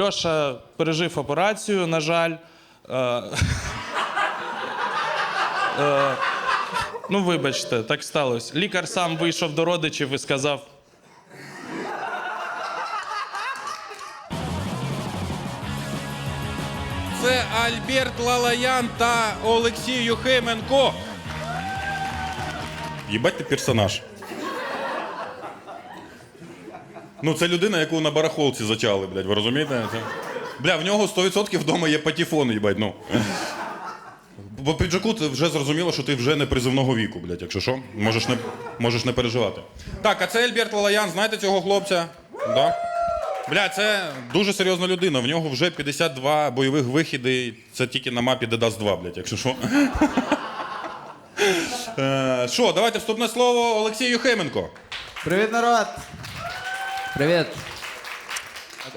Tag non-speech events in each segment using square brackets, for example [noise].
Льоша пережив операцію, на жаль. Е, е, ну, вибачте, так сталося. Лікар сам вийшов до родичів і сказав: Це Альберт Лалаян та Олексій Юхименко. Єбать ти персонаж. Ну, це людина, яку на барахолці зачали, блядь, ви розумієте? Це... Бля, в нього 100% вдома є патефон, їбать, ну. По піджаку це вже зрозуміло, що ти вже не призивного віку, блядь, якщо що, можеш не, можеш не переживати. Так, а це Альберт Лалаян, знаєте цього хлопця? Да? Бля, це дуже серйозна людина. В нього вже 52 бойових вихіди. Це тільки на мапі Дедас 2, блядь, якщо що. Е, Що, давайте вступне слово Олексій Юхименко. Привіт, народ! Привіт!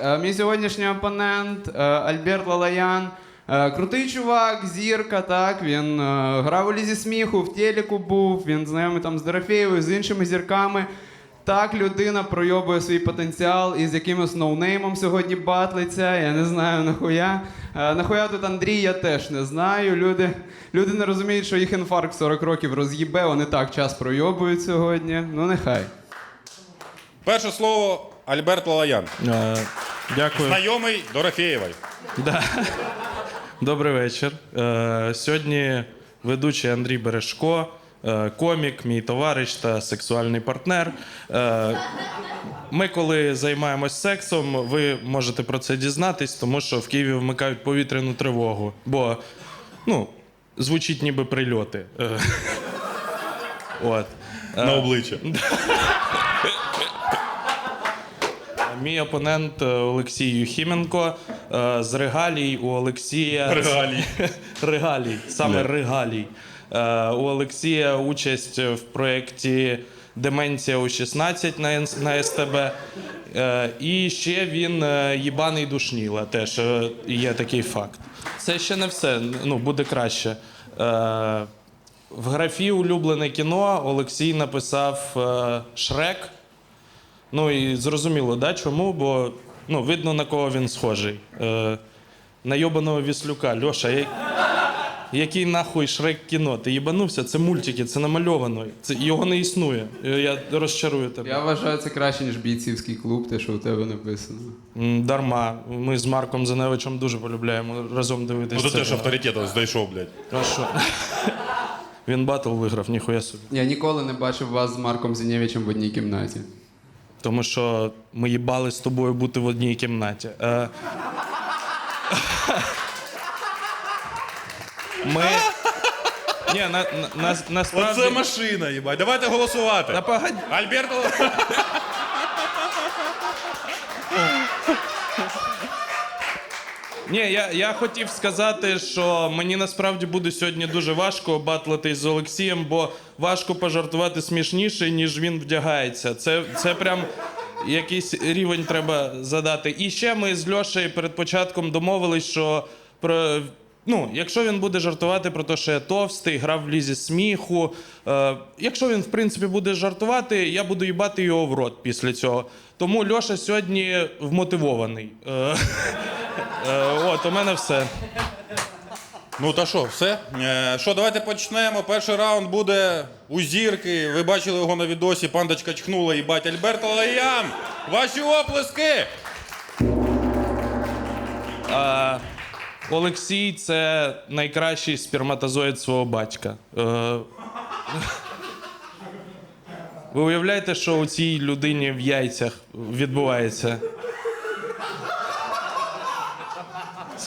Е, Мій сьогоднішній опонент е, Альберт Лалаян. Е, Крутий чувак, зірка, так. Він грав у лізі сміху, в телеку був, він знайомий там з Дорофєєвою, з іншими зірками. Так, людина пройобує свій потенціал і з якимось ноунеймом сьогодні батлиться. Я не знаю нахуя. Е, Нахуя тут Андрій, я теж не знаю. Люди, люди не розуміють, що їх інфаркт 40 років роз'їбе, вони так час пройобують сьогодні. Ну нехай. Перше слово Альберт Лалаян. е, Дякую. Знайомий Дорофєєвої. Да. Добрий вечір. Е, сьогодні ведучий Андрій Бережко, е, комік, мій товариш та сексуальний партнер. Е, ми, коли займаємось сексом, ви можете про це дізнатись, тому що в Києві вмикають повітряну тривогу, бо ну, звучить ніби прильоти. Е, [laughs] От. На обличчя. [laughs] Мій опонент е, Олексій Юхіменко. Е, З регалій у Олексія. Регалій. [laughs] Регалій, саме Бля. регалій. Е, У Олексія участь в проєкті Деменція у 16 на, СТБ. І ще він їбаний душніла. Теж є такий факт. Це ще не все. Ну, буде краще. В графі улюблене кіно Олексій написав Шрек. Ну і зрозуміло, да, чому? Бо ну, видно, на кого він схожий. Е, на йобаного Віслюка. Льоша, я... який нахуй шрек кіно? Ти їбанувся? Це мультики, це намальовано. Це, його не існує. Е, Я розчарую тебе. Я вважаю це краще, ніж бійцівський клуб, те, що у тебе написано. М, Дарма. Ми з Марком Заневичем дуже полюбляємо разом дивитися. Ну, це. теж авторитетом знайшов, блядь. А що? [laughs] Він батл виграв, ніхуя собі. Я ніколи не бачив вас з Марком Зінєвичем в одній кімнаті. Тому що ми їбали з тобою бути в одній кімнаті. Е... [laughs] Ми. Ні, на, на, на, насправді. Оце машина, їбать. Давайте голосувати. Та погодь. Альберт. [laughs] Ні, я, я хотів сказати, що мені насправді буде сьогодні дуже важко батлитись з Олексієм, бо важко пожартувати смішніше, ніж він вдягається. Це, це прям якийсь рівень треба задати. І ще ми з Льошею перед початком домовились, що про. Ну, якщо він буде жартувати про те, що я товстий, грав в лізі сміху. Е, якщо він, в принципі, буде жартувати, я буду їбати його в рот після цього. Тому Льоша сьогодні вмотивований. Е, Е, От, у мене все. Ну та що, все? Е, Що, давайте почнемо. Перший раунд буде у зірки. Ви бачили його на відосі, пандочка чхнула, їбать. Альберт Лалаян. Ваші оплески! Олексій це найкращий сперматозоїд свого батька. Е, Ви уявляєте, що у цій людині в яйцях відбувається?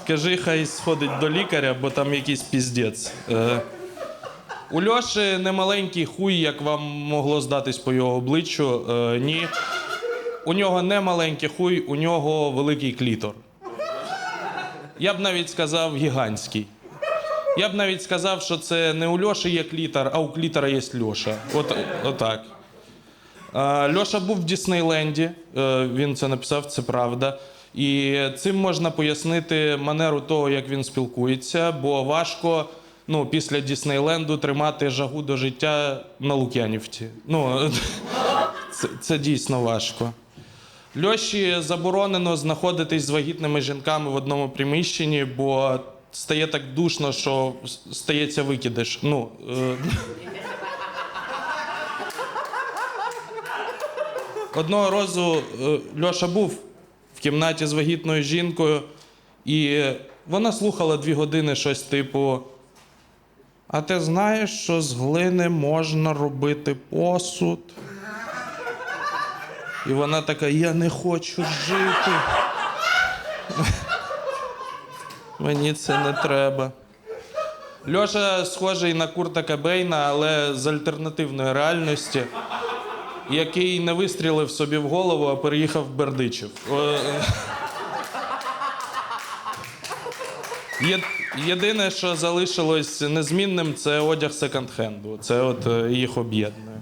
Скажи, хай сходить до лікаря, бо там якийсь піздець. Е, У Льоші не маленький хуй, як вам могло здатись по його обличчю. Е, ні. У нього не маленький хуй, у нього великий клітор. Я б навіть сказав гігантський. Я б навіть сказав, що це не у Льоші є клітор, а у клітора є Льоша. От, отак. А, Льоша був в Діснейленді, е, він це написав, це правда. І цим можна пояснити манеру того, як він спілкується, бо важко ну, після Діснейленду тримати жагу до життя на Лук'янівці. Ну, [laughs] це, це дійсно важко. Льоші заборонено знаходитись з вагітними жінками в одному приміщенні, бо стає так душно, що стається викидиш. Ну, е... [laughs] Одного разу е, Льоша був в кімнаті з вагітною жінкою, і вона слухала дві години щось типу. А ти знаєш, що з глини можна робити посуд? І вона така: я не хочу жити. Мені це не треба. Льоша схожий на Курта Кабейна, але з альтернативної реальності, який не вистрілив собі в голову, а переїхав в Бердичів. Е, Є- Єдине, що залишилось незмінним, це одяг секонд-хенду. Це от е, їх об'єднує.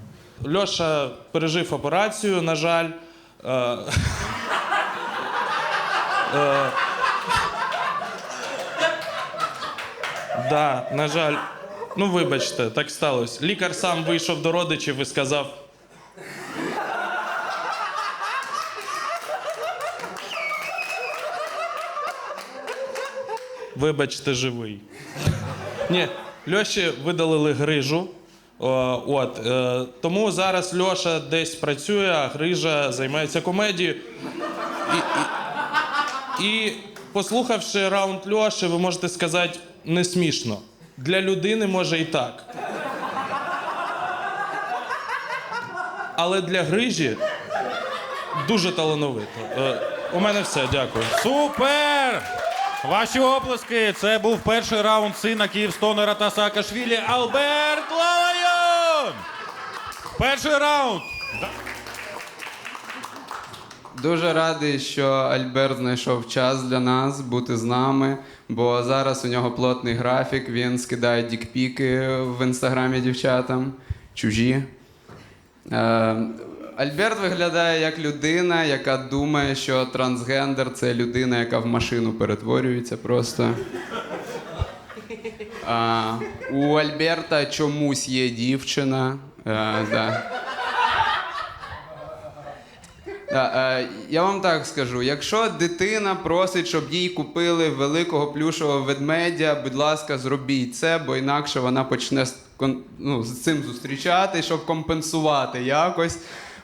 Льоша пережив операцію, на жаль. Е, е, на жаль. Ну, вибачте, так сталося. Лікар сам вийшов до родичів і сказав. Вибачте, живий. Ні, Льоші видалили грижу. От, е, тому зараз Льоша десь працює, а грижа займається комедією. І, і, і послухавши раунд Льоші, ви можете сказати не смішно. Для людини може і так. Але для грижі дуже талановито. Е, у мене все, дякую. Супер! Ваші оплески. Це був перший раунд сина Київстонера та Саакашвілі Алберт Лалайон! Перший раунд. Дуже радий, що Альберт знайшов час для нас бути з нами, бо зараз у нього плотний графік. Він скидає дікпіки в інстаграмі дівчатам, чужі. Е, Альберт виглядає як людина, яка думає, що трансгендер це людина, яка в машину перетворюється просто. А, у Альберта чомусь є дівчина. Е, да. Да, е, я вам так скажу: якщо дитина просить, щоб їй купили великого плюшового ведмедя, будь ласка, зробіть це, бо інакше вона почне з, ну, з цим зустрічати, щоб компенсувати якось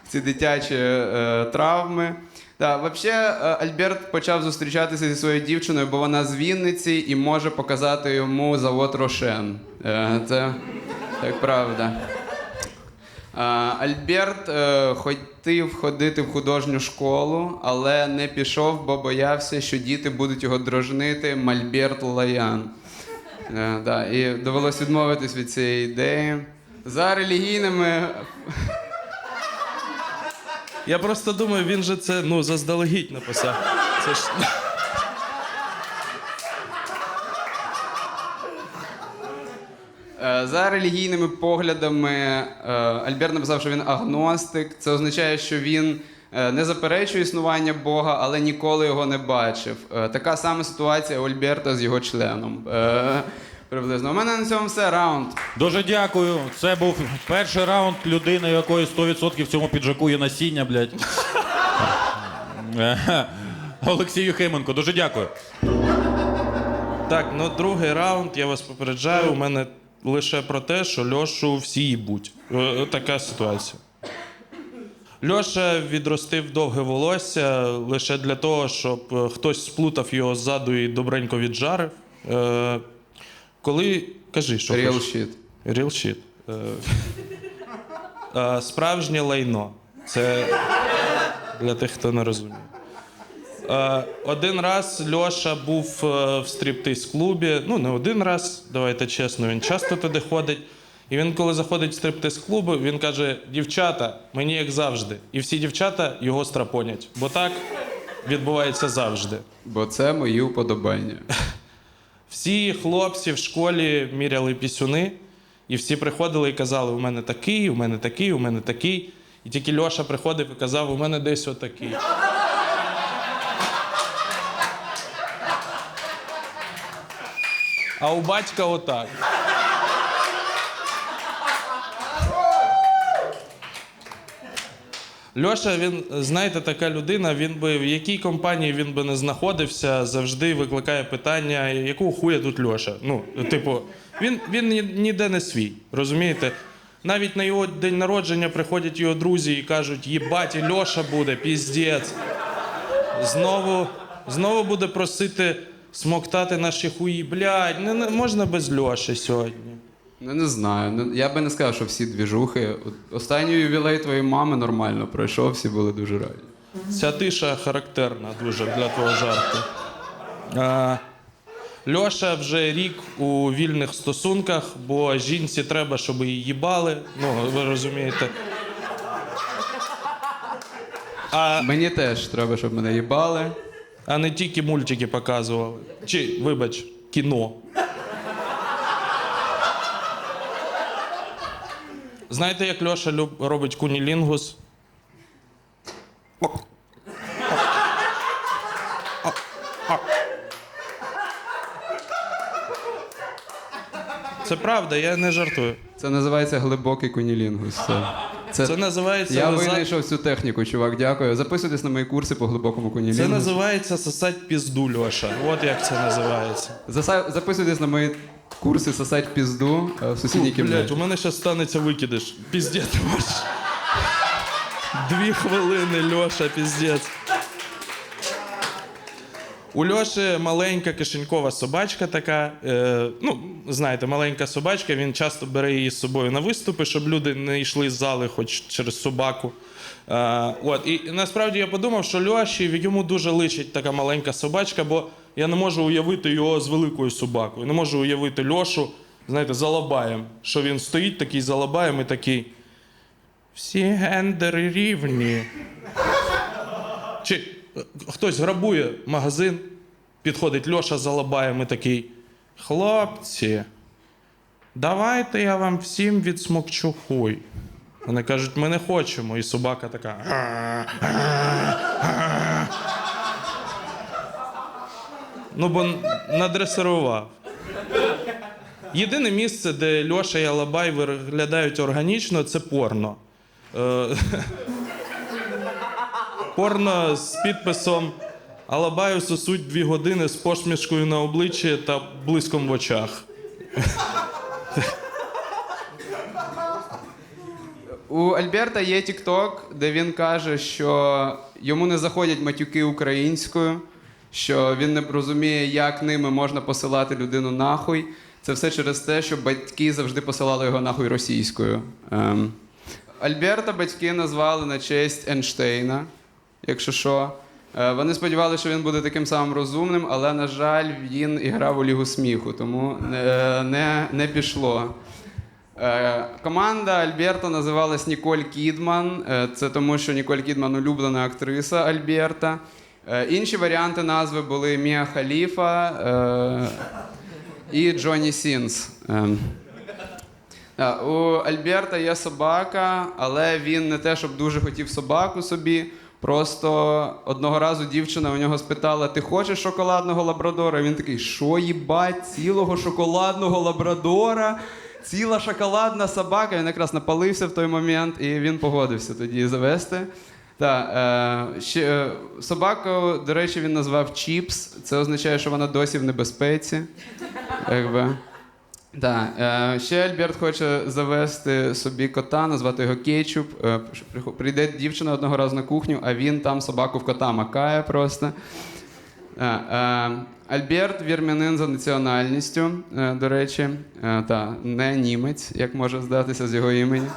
ці дитячі е, травми. Да, взагалі, Альберт почав зустрічатися зі своєю дівчиною, бо вона з Вінниці і може показати йому завод Рошен. Е, це так правда. Альберт е, хотів ходити в художню школу, але не пішов, бо боявся, що діти будуть його дрожнити Мальберт Лаян. Е, і довелось відмовитись від цієї ідеї. За релігійними. Я просто думаю, він же це ну, заздалегідь написав. Це ж. Е, За релігійними поглядами е, Альберт написав, що він агностик. Це означає, що він е, не заперечує існування Бога, але ніколи його не бачив. Е, Така сама ситуація у Альберта з його членом. Приблизно. У мене на цьому все раунд. Дуже дякую. Це був перший раунд людини, у якої 100% в цьому піджаку є насіння, блядь. [laughs] Олексій Юхименко, дуже дякую. Так, ну другий раунд, я вас попереджаю, у мене лише про те, що Льошу всі їбуть. Е, Така ситуація. Льоша відростив довге волосся лише для того, щоб е, хтось сплутав його ззаду і добренько віджарив. Е, коли. Кажи, що Real хочеш. shit. Real shit. Е, [laughs] е, Справжнє лайно. Це для тих, хто не розуміє. Е, Один раз Льоша був е, в стриптиз-клубі. Ну, не один раз, давайте чесно, він часто туди ходить. І він, коли заходить в стриптиз-клуб, він каже: дівчата, мені як завжди. І всі дівчата його страпонять. Бо так відбувається завжди. Бо це мої уподобання. [laughs] Всі хлопці в школі міряли пісюни, і всі приходили і казали: у мене такий, у мене такий, у мене такий. І тільки Льоша приходив і казав, у мене десь отакий. А у батька отак. Льоша, він, знаєте, така людина, він би в якій компанії він би не знаходився, завжди викликає питання, якого хуя тут Льоша. Ну, типу, він, він ні- ніде не свій, розумієте? Навіть на його день народження приходять його друзі і кажуть, їбать, Льоша буде, піздець. Знову, знову буде просити смоктати наші хуї. Блядь, не, не можна без Льоші сьогодні. Ну не знаю. Ну, Я би не сказав, що всі двіжухи. Останній ювілей твоєї мами нормально пройшов, всі були дуже раді. Ця тиша характерна дуже для твого жарту. А, Льоша вже рік у вільних стосунках, бо жінці треба, щоб її їбали. Ну, ви розумієте. А, Мені теж треба, щоб мене їбали. а не тільки мультики показували. Чи, вибач, кіно. Знаєте, як Льоша люб... робить кунілінгус? Це правда, я не жартую. Це називається глибокий кунілінгус. Це, це, Це називається Я винайшов цю техніку, чувак. Дякую. Записуйтесь на мої курси по глибокому Це називається сосать пізду, Льоша. От як це називається. Заса... Записуйтесь на мої курси сосать пізду е, в сусідній Блять, кімнаті. у мене зараз станеться викидиш. Піздець. Маш. Дві хвилини, Льоша, піздець. У Льоші маленька кишенькова собачка така. Е, ну, знаєте, маленька собачка, він часто бере її з собою на виступи, щоб люди не йшли з зали хоч через собаку. Е, от, і насправді я подумав, що Льоші йому дуже личить така маленька собачка, бо я не можу уявити його з великою собакою. Не можу уявити Льошу, знаєте, залабаєм. Що він стоїть такий залабаєм і такий. Всі гендери рівні. Чи хтось грабує магазин, підходить Льоша за лабаєм і такий. Хлопці, давайте я вам всім відсмокчу хуй. Вони кажуть, ми не хочемо. І собака така. Ну, бо надресирував. Єдине місце, де Льоша і Алабай виглядають органічно, це порно. Е, Порно з підписом Алабаю сосуть дві години з посмішкою на обличчі та блиском в очах. У Альберта є TikTok, де він каже, що йому не заходять матюки українською, що він не розуміє, як ними можна посилати людину нахуй. Це все через те, що батьки завжди посилали його нахуй російською. Ем. Альберта батьки назвали на честь Ейнштейна, якщо що. Е, Вони сподівалися, що він буде таким самим розумним, але, на жаль, він і грав у Лігу сміху, тому е, не, не пішло. Е, Команда Альберта називалась Ніколь Кідман. Е, Це тому, що Ніколь Кідман улюблена актриса Альберта. Е, Інші варіанти назви були Мія Халіфа е, і Джонні Сінс. Ем. Е, У Альберта є собака, але він не те, щоб дуже хотів собаку собі. Просто одного разу дівчина у нього спитала: Ти хочеш шоколадного лабрадора? Він такий, що їбать, цілого шоколадного лабрадора, ціла шоколадна собака. Він якраз напалився в той момент, і він погодився тоді завести. Так, е, ще, е, собаку, до речі, він назвав Чіпс. Це означає, що вона досі в небезпеці. Якби. Так, е, ще Альберт хоче завести собі кота, назвати його Кетчуп. Е, прийде дівчина одного разу на кухню, а він там собаку в кота макає просто. Е, е, Альберт вірмянин за національністю, е, до речі, е, та, не німець, як може здатися з його імені.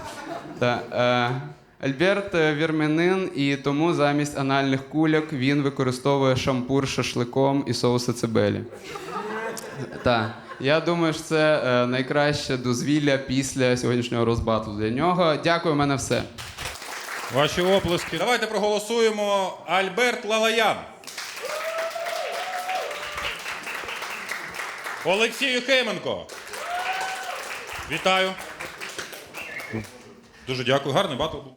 Та, е, Альберт е, вірмянин, і тому замість анальних кульок він використовує шампур з шашликом і соуси цибелі. Так. Я думаю, що це е, найкраще дозвілля після сьогоднішнього розбату для нього. Дякую, у мене все. Ваші оплески. Давайте проголосуємо Альберт Лалаян. Олексій Юхейменко. Вітаю. Дуже дякую. Гарний батл був.